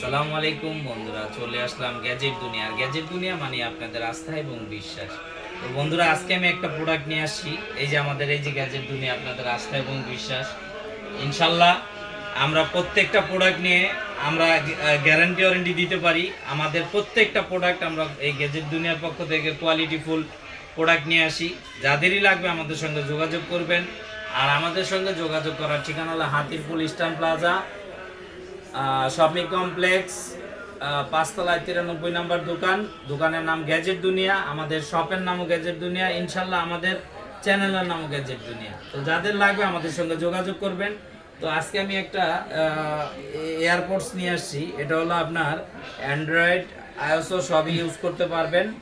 আসসালামু আলাইকুম বন্ধুরা, চলে আসলাম গ্যাজেট দুনিয়া। গ্যাজেট দুনিয়া মানে আপনাদের আস্থা এবং বিশ্বাস। তো বন্ধুরা, আজকে আমি একটা প্রোডাক্ট নিয়ে আসছি। এই যে আমাদের এই যে গ্যাজেট দুনিয়া, আপনাদের আস্থা এবং বিশ্বাস। ইনশাল্লাহ আমরা প্রত্যেকটা প্রোডাক্ট নিয়ে আমরা গ্যারান্টি ওয়ারেন্টি দিতে পারি। আমাদের প্রত্যেকটা প্রোডাক্ট আমরা এই গ্যাজেট দুনিয়ার পক্ষ থেকে কোয়ালিটি ফুল প্রোডাক্ট নিয়ে আসি। যাদেরই লাগবে আমাদের সঙ্গে যোগাযোগ করবেন। আর আমাদের সঙ্গে যোগাযোগ করার ঠিকানা হলো Hatirpool Eastern Plaza shopping complex পাঁচতলায় তিরানব্বই নাম্বার দোকান। দোকানের নাম গ্যাজেট দুনিয়া আমাদের শপের নামও গ্যাজেট দুনিয়া ইনশাল্লাহ আমাদের চ্যানেলের নামও গ্যাজেট দুনিয়া তো যাদের লাগবে আমাদের সঙ্গে যোগাযোগ করবেন। তো আজকে আমি একটা এয়ারপোর্টস নিয়ে আসছি। এটা হলো আপনার অ্যান্ড্রয়েড আইওসও সবই ইউজ করতে পারবেন।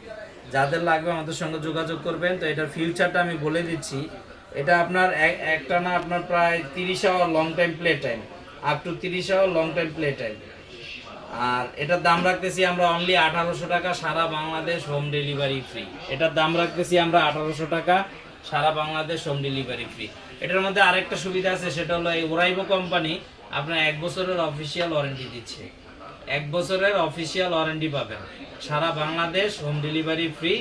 যাদের লাগবে আমাদের সঙ্গে যোগাযোগ করবেন। তো এটার ফিউচারটা আমি বলে দিচ্ছি। এটা আপনার এক- একটা না আপনার প্রায় তিরিশ hour long time play time up to তিরিশ hour long time play time আর এটার দাম রাখতেছি আমরা অনলি আঠারোশো টাকা, সারা বাংলাদেশ হোম ডেলিভারি ফ্রি এটার দাম রাখতেছি আমরা আঠারোশো টাকা, সারা বাংলাদেশ হোম ডেলিভারি ফ্রি এটার মধ্যে আরেকটা সুবিধা আছে, সেটা হলো এই ওরাইবো কোম্পানি আপনার এক বছরের অফিসিয়াল ওয়ারেন্টি দিচ্ছে। এক বছরের অফিসিয়াল ওয়ারেন্টি পাবেন। সারা বাংলাদেশ হোম ডেলিভারি ফ্রি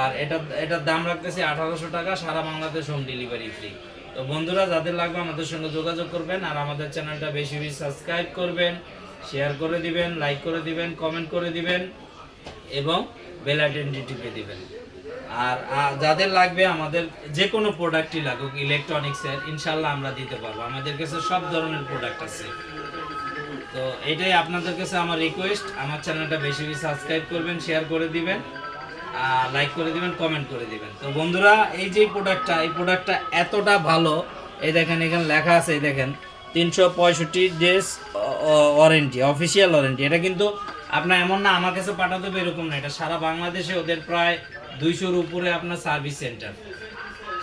আর এটা এটার দাম রাখতেছি আঠারোশো টাকা, সারা বাংলাদেশ হোম ডেলিভারি ফ্রি তো বন্ধুরা, যাদের লাগবে আমাদের সঙ্গে যোগাযোগ করবেন আর আমাদের চ্যানেলটা বেশি বেশি সাবস্ক্রাইব করবেন শেয়ার করে দিবেন লাইক করে দিবেন কমেন্ট করে দিবেন এবং বেল আইকনটি টিপে দিবেন। আর যাদের লাগবে আমাদের যে কোনো প্রোডাক্টই লাগুক ইলেকট্রনিক্সের ইনশাল্লাহ আমরা দিতে পারব। আমাদের কাছে সব ধরনের প্রোডাক্ট আছে। তো এটাই আপনাদের কাছে আমার রিকোয়েস্ট আমার চ্যানেলটা বেশি বেশি সাবস্ক্রাইব করবেন শেয়ার করে দিবেন। লাইক করে দিবেন কমেন্ট করে দিবেন। তো বন্ধুরা, এই যে প্রোডাক্টটা এই প্রোডাক্টটা এতটা ভালো, এই দেখেন, এখানে লেখা আছে, এই দেখেন, তিনশো পঁয়ষট্টি ডেজ ওয়ারেন্টি অফিসিয়াল ওয়ারেন্টি এটা কিন্তু আপনার এমন না, আমার কাছে পাঠাতে হবে, এরকম না। এটা সারা বাংলাদেশে ওদের প্রায় দুইশোর উপরে আপনার সার্ভিস সেন্টার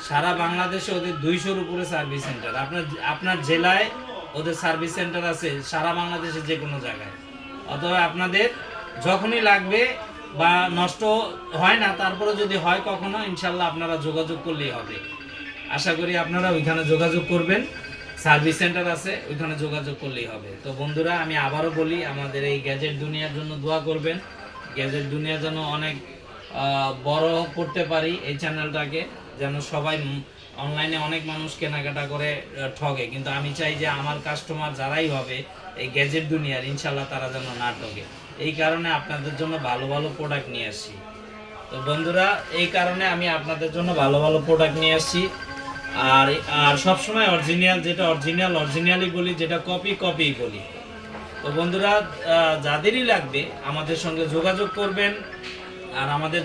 সারা বাংলাদেশে ওদের দুইশোর উপরে সার্ভিস সেন্টার আপনার আপনার জেলায় ওদের সার্ভিস সেন্টার আছে, সারা বাংলাদেশে যে কোনো জায়গায়। অথবা আপনাদের যখনই লাগবে বা নষ্ট হয় না তারপরে যদি হয় কখনো, ইনশাল্লাহ আপনারা যোগাযোগ করলেই হবে। আশা করি আপনারা ওইখানে যোগাযোগ করবেন, সার্ভিস সেন্টার আছে, ওইখানে যোগাযোগ করলেই হবে। তো বন্ধুরা, আমি আবারও বলি, আমাদের এই গ্যাজেট দুনিয়ার জন্য দোয়া করবেন। গ্যাজেট দুনিয়া যেন অনেক বড় করতে পারি এই চ্যানেলটাকে, যেন সবাই অনলাইনে অনেক মানুষ কেনাকাটা করে ঠগে। কিন্তু আমি চাই যে আমার কাস্টমার যারাই হবে এই গ্যাজেট দুনিয়ার, ইনশাল্লাহ তারা যেন না ঠগে। এই কারণে আপনাদের জন্য ভালো ভালো প্রোডাক্ট নিয়ে আসি তো বন্ধুরা, এই কারণে আমি আপনাদের জন্য ভালো ভালো প্রোডাক্ট নিয়ে আসি আর আর সবসময় অরিজিনাল যেটা অরিজিনাল অরিজিনালই বলি, যেটা কপি কপিই বলি। তো বন্ধুরা যাদেরই লাগবে আমাদের সঙ্গে যোগাযোগ করবেন। আর আমাদের